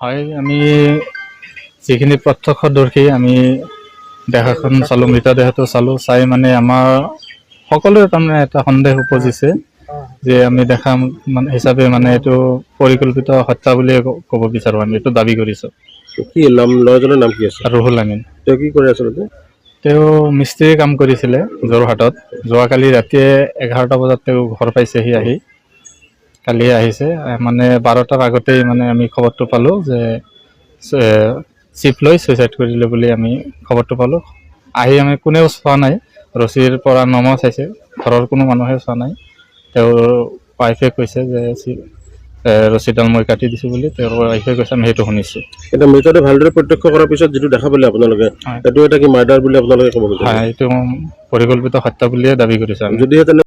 হয়, আমি যিখিনি প্ৰত্যক্ষদৰ্শী আমি দেহাখন চালোঁ, মৃতদেহটো চালোঁ, চাই মানে আমাৰ সকলোৰে তাৰমানে এটা সন্দেহ উপজিছে। যে আমি দেখা মানে হিচাপে মানে এইটো পৰিকল্পিত হত্যা বুলিয়ে ক'ব বিচাৰোঁ আমি এইটো দাবি কৰিছোঁ। কি নাম ল'ৰাজনৰ নাম কি আছে ৰুহুল আমিন। তেওঁ কি কৰে আচলতে তেওঁ মিস্ত্ৰী কাম কৰিছিলে যোৰহাটত। যোৱাকালি ৰাতিয়ে এঘাৰটা বজাত তেওঁ ঘৰ পাইছেহি আহি। কালি আহিছে। মানে বাৰটাৰ আগতেই মানে আমি খবৰটো পালোঁ যে চিপ লৈ ছুইচাইড কৰিলে বুলি আমি খবৰটো পালোঁ। আহি আমি কোনেও চোৱা নাই। ৰছীৰ পৰা নমা চাইছে। ঘৰৰ কোনো মানুহে চোৱা নাই। তেওঁৰ ৱাইফে কৈছে যে ৰছীডাল মই কাটি দিছোঁ বুলি তেওঁৰ ৱাইফে কৈছে আমি সেইটো শুনিছোঁ। এতিয়া মৃতদেহ ভালদৰে প্ৰত্যক্ষ কৰাৰ পিছত যিটো দেখা পালে আপোনালোকে। সেইটো এটা কি মাৰ্ডাৰ বুলি আপোনালোকে ক'ব হয় এইটো পৰিকল্পিত হত্যা বুলিয়ে দাবি কৰিছে যদিহে তেনে